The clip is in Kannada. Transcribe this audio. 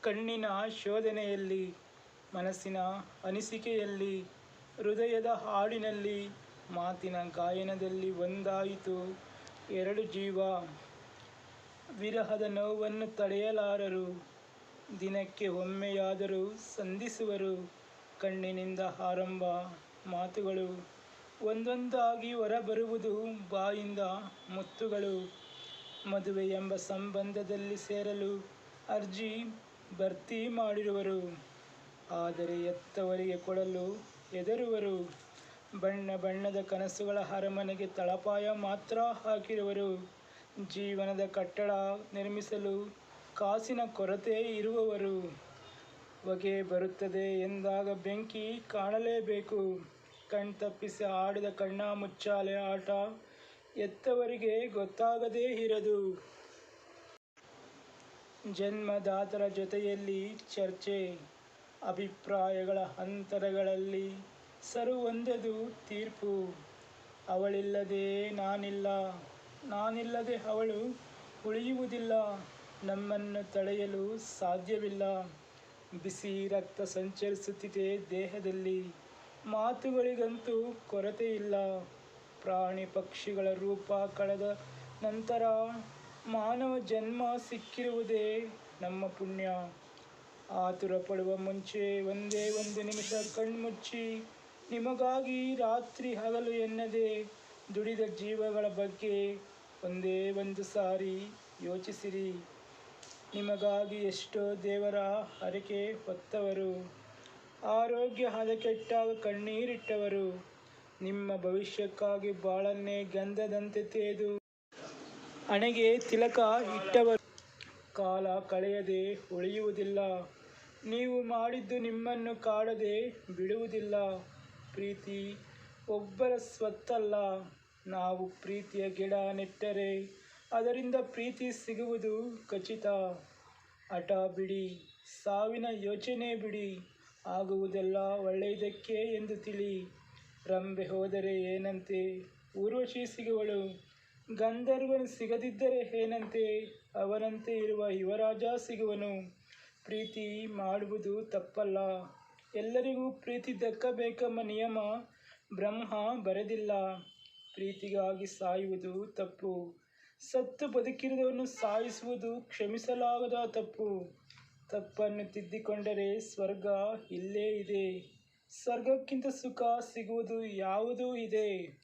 ಕಣ್ಣಿನ ಶೋಧನೆಯಲ್ಲಿ, ಮನಸ್ಸಿನ ಅನಿಸಿಕೆಯಲ್ಲಿ, ಹೃದಯದ ಹಾಡಿನಲ್ಲಿ, ಮಾತಿನ ಗಾಯನದಲ್ಲಿ ಒಂದಾಯಿತು. ಎರಡು ಜೀವ, ವಿರಹದ ನೋವನ್ನು ತಡೆಯಲಾರರು. ದಿನಕ್ಕೆ ಒಮ್ಮೆಯಾದರೂ ಸಂಧಿಸುವರು. ಕಣ್ಣಿನಿಂದ ಆರಂಭ, ಮಾತುಗಳು. ಒಂದೊಂದಾಗಿ ಹೊರಬರುವುದು ಬಾಯಿಂದ ಮುತ್ತುಗಳು. ಮದುವೆ ಎಂಬ ಸಂಬಂಧದಲ್ಲಿ ಸೇರಲು ಅರ್ಜಿ ಭರ್ತಿ ಮಾಡಿರುವರು. ಆದರೆ ಎತ್ತವರಿಗೆ ಕೊಡಲು ಹೆದರುವರು. ಬಣ್ಣ ಬಣ್ಣದ ಕನಸುಗಳ ಅರಮನೆಗೆ ತಳಪಾಯ ಮಾತ್ರ ಹಾಕಿರುವರು. ಜೀವನದ ಕಟ್ಟಡ ನಿರ್ಮಿಸಲು ಕಾಸಿನ ಕೊರತೆ ಇರುವವರು. ಹೊಗೆ ಬರುತ್ತದೆ ಎಂದಾಗ ಬೆಂಕಿ ಕಾಣಲೇಬೇಕು. ಕಣ್ತಪ್ಪಿಸಿ ಆಡಿದ ಕಣ್ಣ ಮುಚ್ಚಾಲೆ ಆಟ ಎತ್ತವರಿಗೆ ಗೊತ್ತಾಗದೇ ಇರದು. ಜನ್ಮದಾತರ ಜೊತೆಯಲ್ಲಿ ಚರ್ಚೆ, ಅಭಿಪ್ರಾಯಗಳ ಅಂತರಗಳಲ್ಲಿ ಸರುವೊಂದದು ತೀರ್ಪು. ಅವಳಿಲ್ಲದೆ ನಾನಿಲ್ಲ, ನಾನಿಲ್ಲದೆ ಅವಳು ಉಳಿಯುವುದಿಲ್ಲ, ನಮ್ಮನ್ನು ತಡೆಯಲು ಸಾಧ್ಯವಿಲ್ಲ. ಬಿಸಿ ರಕ್ತ ಸಂಚರಿಸುತ್ತಿದೆ ದೇಹದಲ್ಲಿ, ಮಾತುಗಳಿಗಂತೂ ಕೊರತೆ ಇಲ್ಲ ಪ್ರಾಣಿ ಪಕ್ಷಿಗಳ ರೂಪ ಕಳೆದ ನಂತರ ಮಾನವ ಜನ್ಮ ಸಿಕ್ಕಿರುವುದೇ ನಮ್ಮ ಪುಣ್ಯ. ಆತುರ ಪಡುವ ಮುಂಚೆ ಒಂದೇ ಒಂದು ನಿಮಿಷ ಕಣ್ಮುಚ್ಚಿ, ನಿಮಗಾಗಿ ರಾತ್ರಿ ಹಗಲು ಎನ್ನದೆ ದುಡಿದ ಜೀವಗಳ ಬಗ್ಗೆ ಒಂದೇ ಒಂದು ಸಾರಿ ಯೋಚಿಸಿರಿ. ನಿಮಗಾಗಿ ಎಷ್ಟೋ ದೇವರ ಹರಕೆ ಹೊತ್ತವರು, ಆರೋಗ್ಯ ಹದಕೆಟ್ಟಾಗ ಕಣ್ಣೀರಿಟ್ಟವರು, ನಿಮ್ಮ ಭವಿಷ್ಯಕ್ಕಾಗಿ ಬಾಳನ್ನೇ ಗಂಧದಂತೆ ತೇದು ಹಣೆಗೆ ತಿಲಕ ಇಟ್ಟವರು. ಕಾಲ ಕಳೆಯದೆ ಉಳಿಯುವುದಿಲ್ಲ. ನೀವು ಮಾಡಿದ್ದು ನಿಮ್ಮನ್ನು ಕಾಡದೆ ಬಿಡುವುದಿಲ್ಲ. ಪ್ರೀತಿ ಒಬ್ಬರ ಸ್ವತ್ತಲ್ಲ. ನಾವು ಪ್ರೀತಿಯ ಗಿಡ ನೆಟ್ಟರೆ ಅದರಿಂದ ಪ್ರೀತಿ ಸಿಗುವುದು ಖಚಿತ. ಹಠ ಬಿಡಿ, ಸಾವಿನ ಯೋಚನೆ ಬಿಡಿ, ಆಗುವುದೆಲ್ಲ ಒಳ್ಳೆಯದಕ್ಕೆ ಎಂದು ತಿಳಿ. ರಂಬೆ ಹೋದರೆ ಏನಂತೆ? ಊರ್ವಶಿ ಸಿಗುವಳು. ಗಂಧರ್ವನು ಸಿಗದಿದ್ದರೆ ಏನಂತೆ? ಅವನಂತೆ ಇರುವ ಯುವರಾಜ ಸಿಗುವನು. ಪ್ರೀತಿ ಮಾಡುವುದು ತಪ್ಪಲ್ಲ. ಎಲ್ಲರಿಗೂ ಪ್ರೀತಿ ದಕ್ಕಬೇಕೆಂಬ ನಿಯಮ ಬ್ರಹ್ಮ ಬರೆದಿಲ್ಲ. ಪ್ರೀತಿಗಾಗಿ ಸಾಯುವುದು ತಪ್ಪು. ಸತ್ತು ಬದುಕಿರುವುದನ್ನು ಸಾಯಿಸುವುದು ಕ್ಷಮಿಸಲಾಗದ ತಪ್ಪು. ತಪ್ಪನ್ನು ತಿದ್ದಿಕೊಂಡರೆ ಸ್ವರ್ಗ ಇಲ್ಲೇ ಇದೆ. ಸ್ವರ್ಗಕ್ಕಿಂತ ಸುಖ ಸಿಗುವುದು ಯಾವುದೂ ಇದೆ.